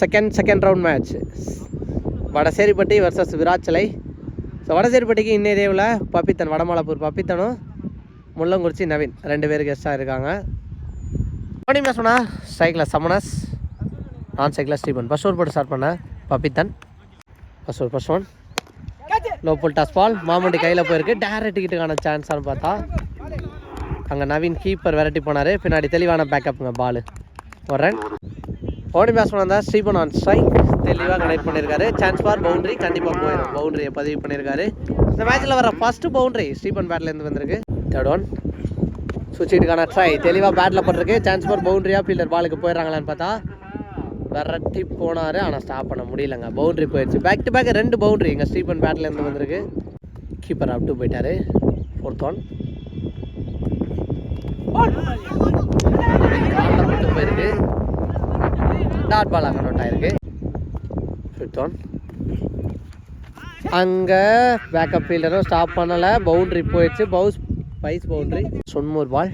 Second second round match Vadaseripatti versus Virachalai so வடசேரிப்பட்டிக்கு இன்னைய தேவில் பப்பித்தன் வடமாலப்பூர் பப்பித்தனும் முள்ளங்குறிச்சி நவீன் ரெண்டு பேர் கெஸ்ட்டாக இருக்காங்க. மணி மேட்ச் பண்ணா ஸ்ட்ரைக்கில் சமனஸ் நான் சைக்கிளில் ஸ்டீபன் ஃபர்ஸ்ட் ஓவர் போட்டு ஸ்டார்ட் பண்ணேன் Pappithan. First over first one low full toss ball Mamundi கையில் போயிருக்கு. டேரக்ட் கிட்டுக்கான சான்ஸானு பார்த்தா அங்கே நவீன் கீப்பர் விரட்டி போனார். பின்னாடி தெளிவான பேக்கப்புங்க பால் ஒரு ரன் ஓடி பேட்ஸ்மேன் வந்தால் ஸ்ரீபன் ஆன் ஸ்ட்ரைக் தெளிவாக கனெக்ட் பண்ணியிருக்காரு சான்ஸ் ஃபார் பவுண்டரி கண்டிப்பாக போயிடும் பவுண்டரியை பதிவு பண்ணியிருக்காரு இந்த மேட்ச்சில் வர ஃபஸ்ட்டு பவுண்டரி ஸ்ரீபன் பேட்லேருந்து வந்திருக்கு தேர்ட் ஒன் சுவிட்சுக்கான ட்ரை தெளிவாக பேட்டில் போட்டிருக்கு சான்ஸ் ஃபார் பவுண்டரியாக ஃபீல்டர் பாலுக்கு போயிடுறாங்களான்னு பார்த்தா விரட்டி போனார் ஆனால் ஸ்டாப் பண்ண முடியலங்க பவுண்டரி போயிடுச்சு பேக் டு பேக் ரெண்டு பவுண்டரி எங்கள் ஸ்ரீபன் பேட்லேருந்து வந்திருக்கு கீப்பர் அப் டு போயிட்டாரு ஃபோர்த் ஒன் போயிருக்கு டாட் பால் அங்கே நோட் ஆயிருக்கு. ஃபிஃப்த் ஒன் அங்கே பேக்கப் ஃபீல்டரும் ஸ்டாப் பண்ணலை. பவுண்ட்ரி போயிடுச்சு. பவுஸ் பைஸ் பவுண்ட்ரி சொன்மூர் பால்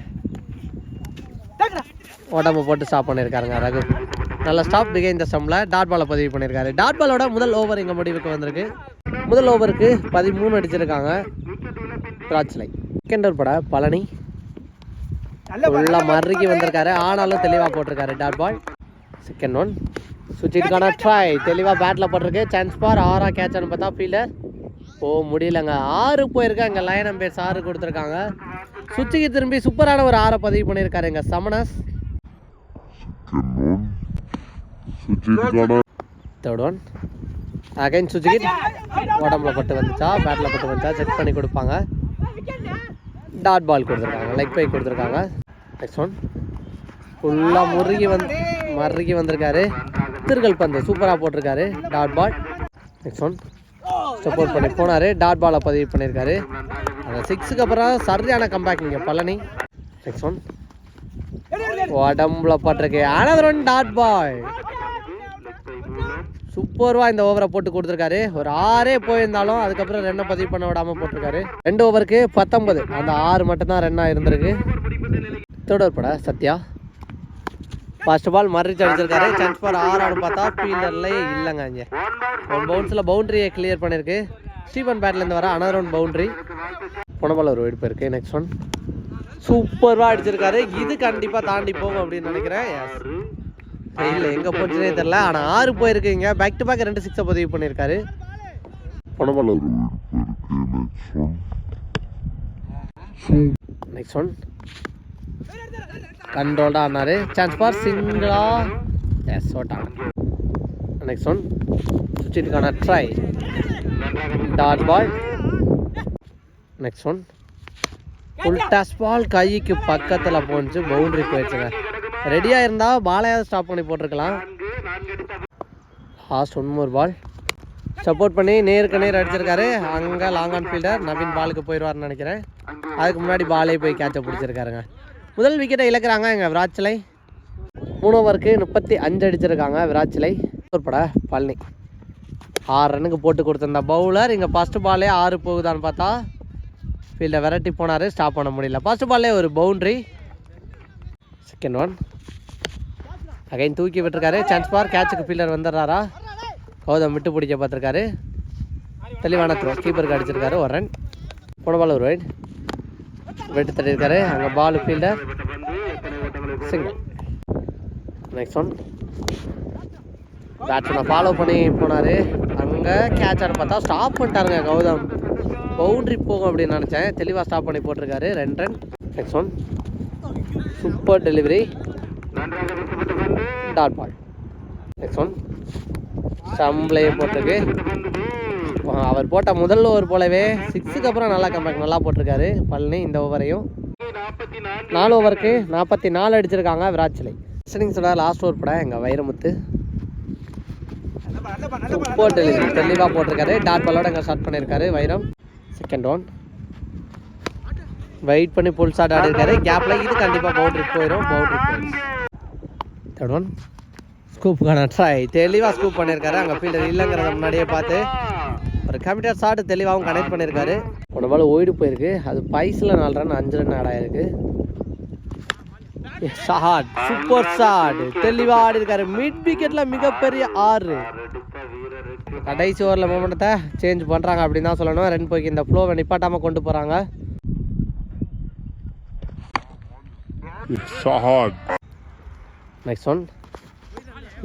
உடம்பு போட்டு ஸ்டாப் பண்ணியிருக்காருங்க ரகு. நல்ல ஸ்டாப் பிகை இந்த சம்மில் டாட் பாலை பதிவு பண்ணியிருக்காரு டாட் பாலோட முதல் ஓவர் இங்கே முடிவுக்கு வந்திருக்கு. முதல் ஓவருக்கு பதிமூணு அடிச்சிருக்காங்க. திராட்சலை செகண்ட் ஓவர் பட பழனி. ஃபுல்லாக மறுக்கி வந்திருக்காரு. ஆனாலும் தெளிவாக போட்டிருக்காரு டாட் பால் செகண்ட் ஒன். சுவிட்சுக்கான ட்ரை தெளிவாக பேட்டில் போட்டிருக்கு. சான்ஸ் பார் ஆறா கேட்ச்னு பார்த்தா ஃபீல்டர் ஓ முடியலங்க. ஆறு போயிருக்கு அங்கே லைன் அம்பேர்ஸ் ஆறு கொடுத்துருக்காங்க. சுவிட்சுக்கு திரும்பி சூப்பரான ஒரு ஆறை பதிவு பண்ணியிருக்காரு எங்கள் சமனஸ் தேர்ட் ஒன். அகைன் சுஜிகிட் உடம்புல பட்டு வந்துச்சா? பேட்டில் பட்டு வந்துச்சா? செக் பண்ணி கொடுப்பாங்க. டாட் பால் கொடுத்துருக்காங்க. லெக் பை கொடுத்துருக்காங்க. நெக்ஸ்ட் ஒன் ஃபுல்லாக முருகி வந்து மறுகி வந்திருக்காரு. திருகல் பந்து சூப்பராக போட்டிருக்காரு. Dot ball next one support பண்ணி போனார். டாட் பாலை பதிவு பண்ணியிருக்காரு அந்த சிக்ஸுக்கு அப்புறம் சரியான கம்பேக் இங்கே பழனி. நெக்ஸ்ட் ஒன் உடம்புல பட்டிருக்கு. அனதர் ஒன் டாட் பால் சூப்பர்வா இந்த ஓவரை போட்டு கொடுத்துருக்காரு. ஒரு ஆறே போயிருந்தாலும் அதுக்கப்புறம் ரெண்டை பதிவு பண்ண விடாமல் போட்டிருக்காரு. ரெண்டு ஓவருக்கு பத்தொன்பது. அந்த ஆறு மட்டும்தான் ரன்னாக இருந்திருக்கு. தொடர்பட சத்யா. ஃபர்ஸ்ட் பால் மறிச்சு அடிச்சிருக்காரு சான்ஸ் ஃபார் ஆறு ஆடு பார்த்தா ஃபீல்டர்லேயே இல்லைங்க இங்கே ஒன் பவுன்ஸில் பவுண்டரியை கிளியர் பண்ணியிருக்கு ஸ்டீபன் பேட்லேருந்து வர அனதர் ஒன் பவுண்டரி போன பால் ஒரு வெடிப்பு இருக்குது நெக்ஸ்ட் ஒன் சூப்பராக அடிச்சிருக்காரு. இது கண்டிப்பாக தாண்டி போகும் அப்படின்னு நினைக்கிறேன். இல்லை எங்கே போச்சுனே தெரில ஆனால் ஆறு போயிருக்கீங்க பேக் டு பேக் ரெண்டு சிக்ஸை பதிவு பண்ணியிருக்காரு. பணமல்ல நெக்ஸ்ட் ஒன் கண்ட்ரோல்டாக ஆனார் சான்ஸ் பார் சிங்கிளா எஸ் ஓட்டாங்க next one சுவிட்சுக்கான try dot ball next one full toss ball கைக்கு பக்கத்தில் போணுச்சு. பவுண்டரி போயிடுச்சுங்க ரெடியாக இருந்தால் பாலையாவது ஸ்டாப் பண்ணி போட்டிருக்கலாம். Last one more ball support பண்ணி நேருக்கு நேர் அடிச்சிருக்காரு. அங்கே லாங் ஆன் ஃபீல்டர் நவீன் பாலுக்கு போயிடுவார்னு நினைக்கிறேன். அதுக்கு முன்னாடி பாலே போய் கேட்சை பிடிச்சிருக்காருங்க. முதல் விக்கெட்டை இழக்கிறாங்க எங்கள் விராட்சிலை. மூணு ஓவருக்கு முப்பத்தி அஞ்சு அடிச்சிருக்காங்க விராட்சிலை. பட பழனி ஆறு ரன்னுக்கு போட்டு கொடுத்துருந்த பவுலர் இங்கே ஃபஸ்ட்டு பாலே ஆறு போகுதான்னு பார்த்தா ஃபீல்டை விரட்டி போனார் ஸ்டாப் பண்ண முடியல. ஃபஸ்ட்டு பாலே ஒரு பவுண்ட்ரி செகண்ட் ஒன் அகைன் தூக்கி விட்டுருக்காரு. சான்ஸ் பார் கேட்சுக்கு ஃபீல்டர் வந்துடுறாரா? கௌதம் விட்டு பிடிக்க பார்த்துருக்காரு. தெளிவான த்ரோ கீப்பருக்கு அடிச்சிருக்காரு. ஒரு ரன் போன பால் ஒரு ரைட் வெட்டு தட்டியிருக்காரு. அங்கே ball fielder single next one பேட்ஸ்மேனை follow பண்ணி போனார். அங்கே கேட்சான்னு பார்த்தா ஸ்டாப் பண்ணிட்டாருங்க கௌதம். பவுண்ட்ரி போகும் அப்படின்னு நினச்சேன். தெளிவாக ஸ்டாப் பண்ணி போட்டிருக்காரு. ரெண்டு run next one super delivery dot ball next one ஸ்டம்ப்லேயே போட்டிருக்கு. அவர் போட்ட முதல் ஓவர் போலவே சிக்ஸுக்கு அப்புறம் நல்லா கம்பேக் நல்லா போட்டிருக்காரு பழனி இந்த ஓவரையும் நாலு ஓவருக்கு நாற்பத்தி நாலு அடிச்சிருக்காங்க விராட்சிலை இன்னிங்ஸோட லாஸ்ட் ஓவர் படம் எங்கள் வைரமுத்து. போட்டு தெளிவாக போட்டிருக்காரு. டாட் பாலோட எங்கே ஸ்டார்ட் பண்ணியிருக்காரு வைரம். செகண்ட் ஒன் வெயிட் பண்ணி புல் ஷாட் ஆடிருக்காரு கேப்பில் இது கண்டிப்பாக பவுண்டரிக்கு போயிடும் பவுண்டரி தேர்ட் ஒன் ஸ்கூப்புக்கான ட்ரை தெளிவாக ஸ்கூப் பண்ணியிருக்காரு அங்கே ஃபீல்டர் இல்லைங்கிறத முன்னாடியே பார்த்து. ஒரு கமிட்டர் ஷாட் தெளிவாகவும் கனெக்ட் பண்ணியிருக்காரு போன பால் ஓய்டு போயிருக்கு. அது பைஸில் நாலு ரன் அஞ்சு ரன் ஆட் ஆயிருக்கு? ஷாட் சூப்பர் ஷாட் தெளிவா ஆடி இருக்காரு. மிட் விக்கெட்ல மிகப்பெரிய ஆறு. கடைசி ஓவரில் மூமெண்ட்டை சேஞ்ச் பண்ணுறாங்க அப்படின்னு தான் சொல்லணும். ரெண்டு போய்க்கு இந்த ஃப்ளோவை நிப்பாட்டாமல் கொண்டு போகிறாங்க நெக்ஸ்ட் ஒன்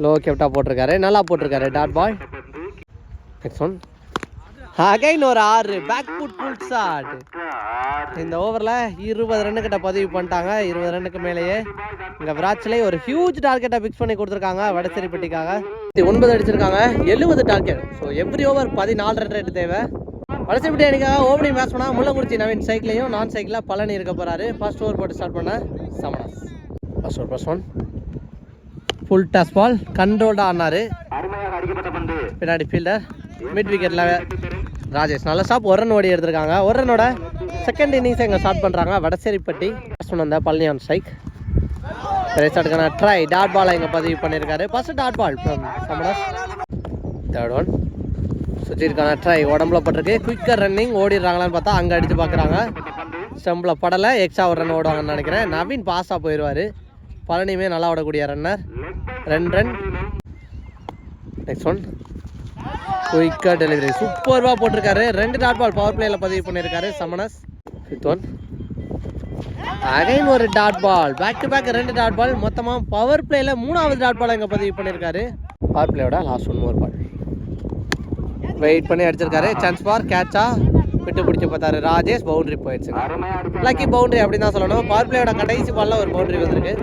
லோ கெப்டா போட்டிருக்காரு. நல்லா போட்டிருக்காரு dot ball next one again ஒரு ஆறு. பேக் ஃபுட் ஃபுல் ஷாட் இந்த ஓவரில் இருபது ரன்னு கிட்ட பதிவு பண்ணிட்டாங்க. இருபது ரன்னுக்கு மேலேயே இங்கே விராட்சிலே ஒரு ஹியூஜ் டார்கெட்டை ஃபிக்ஸ் பண்ணி கொடுத்துருக்காங்க வடசேரிப்பட்டிக்காக ஒன்பது அடிச்சிருக்காங்க. எழுபது டார்கெட் ஸோ எவ்ரி ஓவர் பதினாலு ரன் ரேட்டு தேவை. வடசேரிப்பட்டி அணிக்காக ஓப்பனிங் பேட்ஸ் பண்ணால் முள்ளங்குறிச்சி நவீன் சைக்கிளையும் நான் சைக்கிளில் பழனி இருக்க போகிறாரு ஃபர்ஸ்ட் ஓவர் போட்டு ஸ்டார்ட் பண்ண Samanas. First over first one full toss ball கண்ட்ரோல்டாக ஆடினாரு. பின்னாடி ஃபீல்டர் மிட் விக்கெட்டில் ராஜேஷ் நல்ல ஸ்டாப் ஒரு ரன் ஓடி எடுத்திருக்காங்க. ஒரு செகண்ட் இன்னிங்ஸ் இங்கே ஸ்டார்ட் பண்ணுறாங்க வடசேரிப்பட்டி ஃபர்ஸ்ட் வந்த பழனியான் ஸ்ட்ரைக் ரேசாட்டுக்கான ட்ரை டாட் பால் இங்கே பதிவு பண்ணியிருக்காரு. First dot ball from third one சுஜிற்கான try உடம்புல பட்டிருக்கு. குயிக்கர் ரன்னிங் ஓடிடுறாங்களான்னு பார்த்தா அங்கே அடித்து பார்க்குறாங்க. ஸ்டம்பில் படலை எக்ஸ்ட்ரா ஒரு ரன் ஓடுவாங்கன்னு நினைக்கிறேன். நவீன் பாஸாக போயிடுவார். பழனியுமே நல்லா ஓடக்கூடிய ரன்னர் ரெண்டு ரன் நெக்ஸ்ட் ஒன் குயிக்காக டெலிவரி சூப்பர்வாக போட்டிருக்காரு. ரெண்டு டாட் பால் பவர் பிளேயில் பதிவு பண்ணியிருக்காரு சமனஸ் ஃபிஃப்த் ஒன் அகைன் ஒரு dot ball back to back ரெண்டு டாட் பால் மொத்தமாக பவர் பிளேயில் மூணாவது டாட் பால் இங்கே பதிவு பண்ணியிருக்காரு. பவர் பிளேயோட லாஸ்ட் ஒன் ஒரு பால் வெயிட் பண்ணி அடிச்சிருக்காரு. சான்ஸ் பார் கேட்சா விட்டு பிடிச்சி பார்த்தாரு. ராஜேஷ் பவுண்டரி போயிடுச்சு லக்கி பவுண்டரி அப்படின்னு தான் சொல்லணும். பவர் பிளேயோட கடைசி பாலில் ஒரு பவுண்டரி வந்திருக்கு.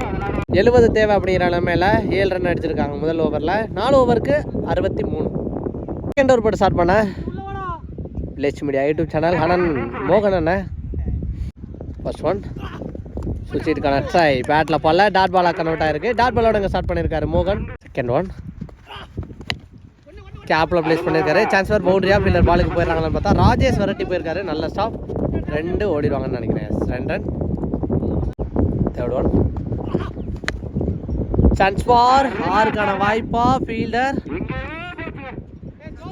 எழுபது தேவை அப்படிங்கிற நிலைமையில ஏழு ரன் அடிச்சிருக்காங்க முதல் ஓவரில் நாலு ஓவருக்கு அறுபத்தி மூணு. செகண்ட் ஓவர் போட்டு ஸ்டார்ட் பண்ண. Village media YouTube channel Hanan மோகன் அண்ணன் ஃபர்ஸ்ட் ஒன் சுவிட்சிற்கான ட்ரை பேட்டில் பால்ல டாட் பாலாக கன்வெர்ட் ஆயிருக்கு டாட் பாலோட இங்கே ஸ்டார்ட் பண்ணியிருக்காரு மோகன். செகண்ட் ஒன் கேப்பில் ப்ளேஸ் பண்ணியிருக்காரு சான்ஸ் ஃபார் பவுண்டரியா ஃபீல்டர் பாலுக்கு போயிடுறாங்கன்னு பார்த்தா ராஜேஷ் விரட்டி போயிருக்காரு. நல்ல ஸ்டாப் ரெண்டு ஓடிடுவாங்கன்னு நினைக்கிறேன். ரெண்டு run third one chance for ஆறுக்கான வாய்ப்பா ஃபீல்டர்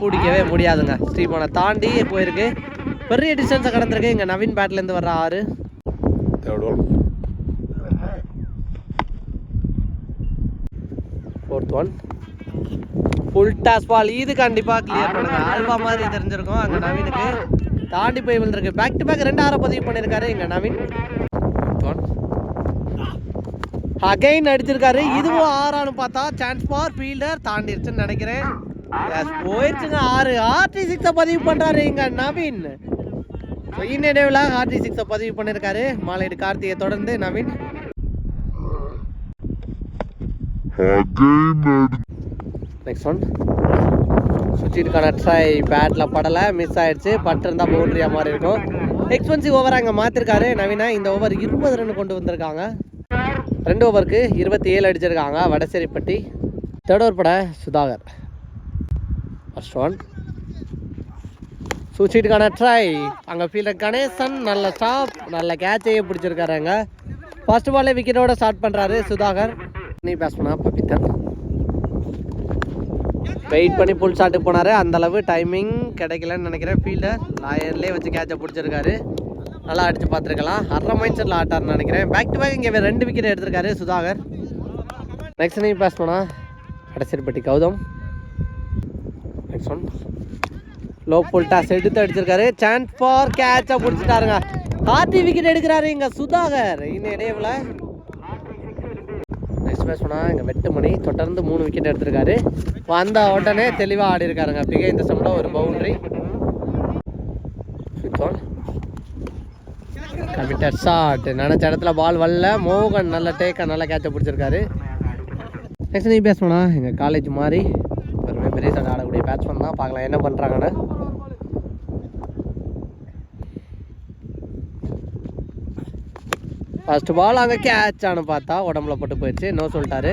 பிடிக்கவே முடியாதுங்க. ஸ்ரீமனை தாண்டி போயிருக்கு. பெரிய டிஸ்டன்ஸை கடந்திருக்கு. இங்கே நவீன் பேட்லேருந்து வர்ற ஆறு. Fourth one full toss ball இது கண்டிப்பாக கிளியர் பண்ணுங்க. ஆல்பா மாதிரி தெரிஞ்சிருக்கும் அங்கே நவீனுக்கு. தாண்டி போய் விழுந்திருக்கு. பேக் டு பேக் ரெண்டு ஆறை பதிவு பண்ணியிருக்காரு இங்கே நவீன். அகைன் அடிச்சிருக்காரு. இதுவும் ஆறான்னு பார்த்தா சான்ஸ் ஃபார் ஃபீல்டர் தாண்டிருச்சுன்னு நினைக்கிறேன். போயிடுச்சுங்க ஆறு. ஆர்டி சிக்ஸை பதிவு பண்ணுறாரு இங்கே நவீன். இன்னிடைவில் ஆர்டி சிக்ஸை பதிவு பண்ணியிருக்காரு மாலையீடு கார்த்தியை தொடர்ந்து நவீன். நெக்ஸ்ட் ஒன் சுச்சிட்டுக்கான ட்ரை பேட்டில் படலை மிஸ் ஆயிடுச்சு. பட்டிருந்தா பவுண்டரியா மாதிரி இருக்கும். எக்ஸ்பென்சிவ் ஓவர் அங்கே மாற்றிருக்காரு நவீனா. இந்த ஓவர் இருபது ரன் கொண்டு வந்திருக்காங்க. ரெண்டு ஓவருக்கு இருபத்தி ஏழு அடிச்சிருக்காங்க. வடசேரிப்பட்டி. தேர்ட் ஓவர் பட சுதாகர். ஃபர்ஸ்ட் ஒன் சூச்சிட்டுக்கான ட்ரை அங்கே ஃபீல்டர் கணேசன் நல்ல ஸ்டாப் நல்ல கேட்சையே பிடிச்சிருக்காருங்க. ஃபர்ஸ்ட் பாலே விக்கெட்டோட ஸ்டார்ட் பண்ணுறாரு சுதாகர். நீ பேஸ் பண்ணா பபித்தன் வெயிட் பண்ணி புல் ஷாட்டுக்கு போனார். அந்த அளவு டைமிங் கிடைக்கலன்னு நினைக்கிறேன். ஃபீல்டர் லாயர்லேயே வச்சு கேட்சை பிடிச்சிருக்காரு. நல்லா அடித்து பார்த்துருக்கலாம். அரை மைண்ட் செட்டில் ஆட்டார்னு நினைக்கிறேன். பேக் டு பேக் இங்கே ரெண்டு விக்கெட் எடுத்திருக்காரு சுதாகர். நெக்ஸ்ட் நீ பேஸ் பண்ணா. கடைசிப்பட்டி Gautham. Next one low full toss எடுத்து அடிச்சிருக்காரு. சான்ஸ் ஃபார் கேட்சாக பிடிச்சிட்டாருங்க. ஆர்டி விக்கெட் எடுக்கிறாரு இங்கே சுதாகர். இந்த இடையில நெக்ஸ்ட் பேஸ் பண்ணால் இங்கே வெட்டுமணி தொடர்ந்து மூணு விக்கெட் எடுத்திருக்காரு. வந்த உடனே தெளிவாக ஆடி இருக்காருங்க. பிகை இந்த சம்மில் ஒரு பவுண்டரி கமிட்டட் ஷாட் நினச்ச இடத்துல பால் வரல. மோகன் நல்ல டேக்கா நல்ல கேட்சை பிடிச்சிருக்காரு. நெக்ஸ்ட் நீ பேசணும்னா எங்கள் காலேஜ் மாதிரி பெரிய ஆடக்கூடிய பேட்ஸ்மேன் தான். பார்க்கலாம் என்ன பண்ணுறாங்கன்னு ஃபஸ்ட்டு பால் அங்கே கேட்ச் ஆனு பார்த்தா உடம்புல போட்டு போயிடுச்சு. நோ சொல்லிட்டாரு.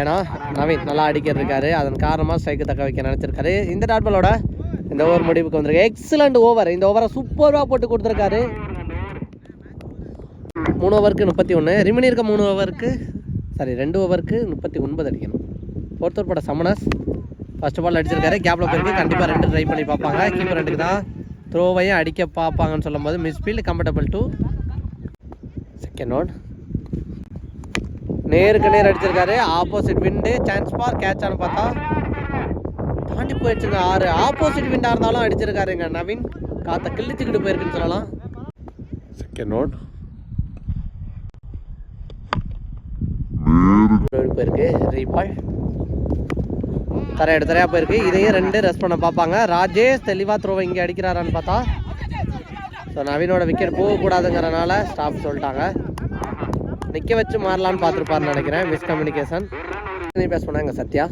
ஏன்னா நவீன் நல்லா அடிக்க அதன் காரணமாக ஸ்ட்ரைக்கு தக்க வைக்க நினச்சிருக்காரு. இந்த டாட் பாலோட இந்த ஓவர் முடிவுக்கு வந்திருக்கு. எக்ஸலண்ட் ஓவர் இந்த ஓவரை சூப்பராக போட்டு கொடுத்துருக்காரு. மூணு ஓவருக்கு முப்பத்தி ஒன்று ரிமினி இருக்க மூணு ஓவருக்கு சாரி ரெண்டு ஓவருக்கு முப்பத்தி ஒன்பது அடிக்கணும். ஒருத்தர் பட போட சமனஸ் ஃபர்ஸ்ட் பால் அடிச்சிருக்காரு. கேப்பில் போயிருக்கு. கண்டிப்பாக ரெண்டு ட்ரை பண்ணி பார்ப்பாங்க. கீப்பர் ரெண்டுக்கு தான் த்ரோவையும் அடிக்க பார்ப்பாங்கன்னு சொல்லும்போது misfield comfortable to second one நேருக்கு நேர் அடிச்சிருக்காரு. ஆப்போசிட் விண்டு சான்ஸ் பார் கேட்சான்னு பார்த்தா தாண்டி போயிடுச்சுங்க. ஆறு. ஆப்போசிட் விண்டாக இருந்தாலும் அடிச்சிருக்காருங்க. நவீன் காத்த கிழிச்சுக்கிட்டு போயிருக்குன்னு சொல்லலாம். செகண்ட் நோட் போயிருக்கு. ரீபால் தரையா எடுத்தரையா போயிருக்கு. இதையும் ரெண்டு ரெஸ்ட் பண்ண பார்ப்பாங்க. ராஜேஷ் தெளிவாக த்ரோவை இங்கே அடிக்கிறாரான்னு பார்த்தா. ஸோ நவீனோட விக்கெட் போகக்கூடாதுங்கிறனால ஸ்டாப் சொல்லிட்டாங்க. நிற்க வச்சு மாறலான்னு பார்த்துருப்பாருன்னு நினைக்கிறேன். மிஸ்கம்யூனிகேஷன் நீ பேச பண்ணாங்க சத்யா?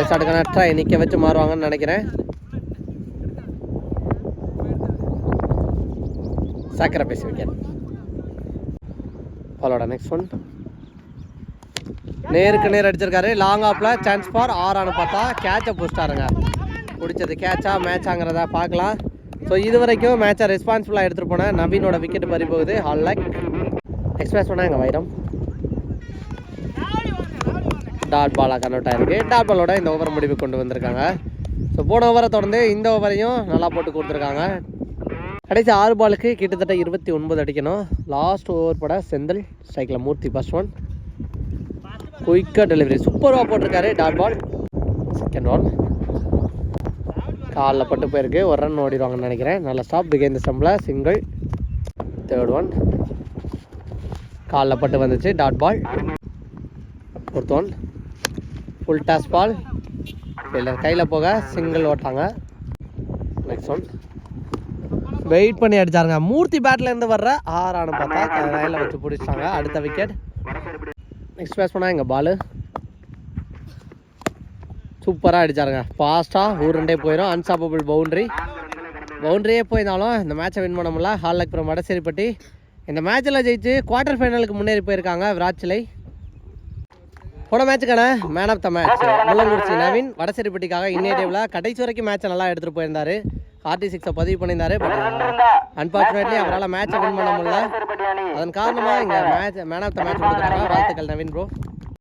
ரிசார்ட்டுக்கான ட்ரை நிற்க வச்சு மாறுவாங்கன்னு நினைக்கிறேன். சாக்ரிஃபைஸ் விக்கெட் ஃபாலோட நெக்ஸ்ட் ஒன் நேருக்கு நேர் அடிச்சிருக்காரு. லாங் ஆப்பில் சான்ஸ் ஃபார் ஆறானு பார்த்தா கேட்சை பிடிச்சிட்டாருங்க. பிடிச்சது கேட்சா மேட்சாங்கிறத பார்க்கலாம். ஸோ இது வரைக்கும் மேட்சை ரெஸ்பான்சிபிளாக எடுத்துகிட்டு போனேன் நவீனோட விக்கெட் பறி போகுது. ஹால் லைக் எக்ஸ்பிரஸ் பண்ணால் எங்கள் வைரம்? டாட் பாலாக கன்வெர்ட் ஆயிருக்கு. டாட் பாலோட இந்த ஓவர் முடிவு கொண்டு வந்திருக்காங்க. ஸோ போன ஓவரை தொடர்ந்து இந்த ஓவரையும் நல்லா போட்டு கொடுத்துருக்காங்க. கடைசி ஆறு பாலுக்கு கிட்டத்தட்ட இருபத்தி ஒன்பது அடிக்கணும். லாஸ்ட் ஓவர் பட செந்தில் ஸ்ட்ரைக்கில் மூர்த்தி ஃபர்ஸ்ட் ஒன் குயிக்காக டெலிவரி சூப்பராக போட்டிருக்காரு டாட் பால் செகண்ட் பால் காலில் பட்டு போயிருக்கு. ஒரு ரன் ஓடிடுவாங்கன்னு நினைக்கிறேன். நல்ல ஸ்டாப் பிகே இந்த ஸ்டம்பில் சிங்கிள் தேர்ட் ஒன் காலில் பட்டு வந்துச்சு dot ball fourth one full toss ball இல்லை கையில் போக சிங்கிள் ஓட்டாங்க. நெக்ஸ்ட் ஒன் வெயிட் பண்ணி அடித்தாருங்க மூர்த்தி பேட்லேருந்து வர்ற ஆறானு பார்த்தா கையில் வச்சு பிடிச்சிட்டாங்க. அடுத்த விக்கெட் நெக்ஸ்ட் பேஸ் பண்ணால் எங்கள் பாலு சூப்பராக அடிச்சாருங்க ஃபாஸ்ட்டாக ஊர் ரெண்டே போயிடும் அன்ஸ்டாப்பபிள் பவுண்ட்ரி பவுண்ட்ரியே போயிருந்தாலும் இந்த மேட்சை வின் பண்ண முடியல. ஹால் அப்புறம் வடசேரிப்பட்டி இந்த மேட்ச்சில் ஜெயிச்சு குவார்ட்டர் ஃபைனலுக்கு முன்னேறி போயிருக்காங்க விராட்சிலை. போன மேட்சுக்கான man of the match Mullangurichi Naveen. வடசேரிப்பட்டிக்காக இன்னைய டேவில் கடைசி வரைக்கும் மேட்சை நல்லா எடுத்துகிட்டு போயிருந்தார். ஆர்டி சிக்ஸை பதிவு பண்ணியிருந்தாரு. பட் அன்பார்ச்சுனேட்லி அவரால் மேட்சை வின் பண்ண முடியல. அதன் காரணமாக இங்கே match man of the match கொடுக்குறாங்க வாழ்த்துக்கள் நவீன் ப்ரோ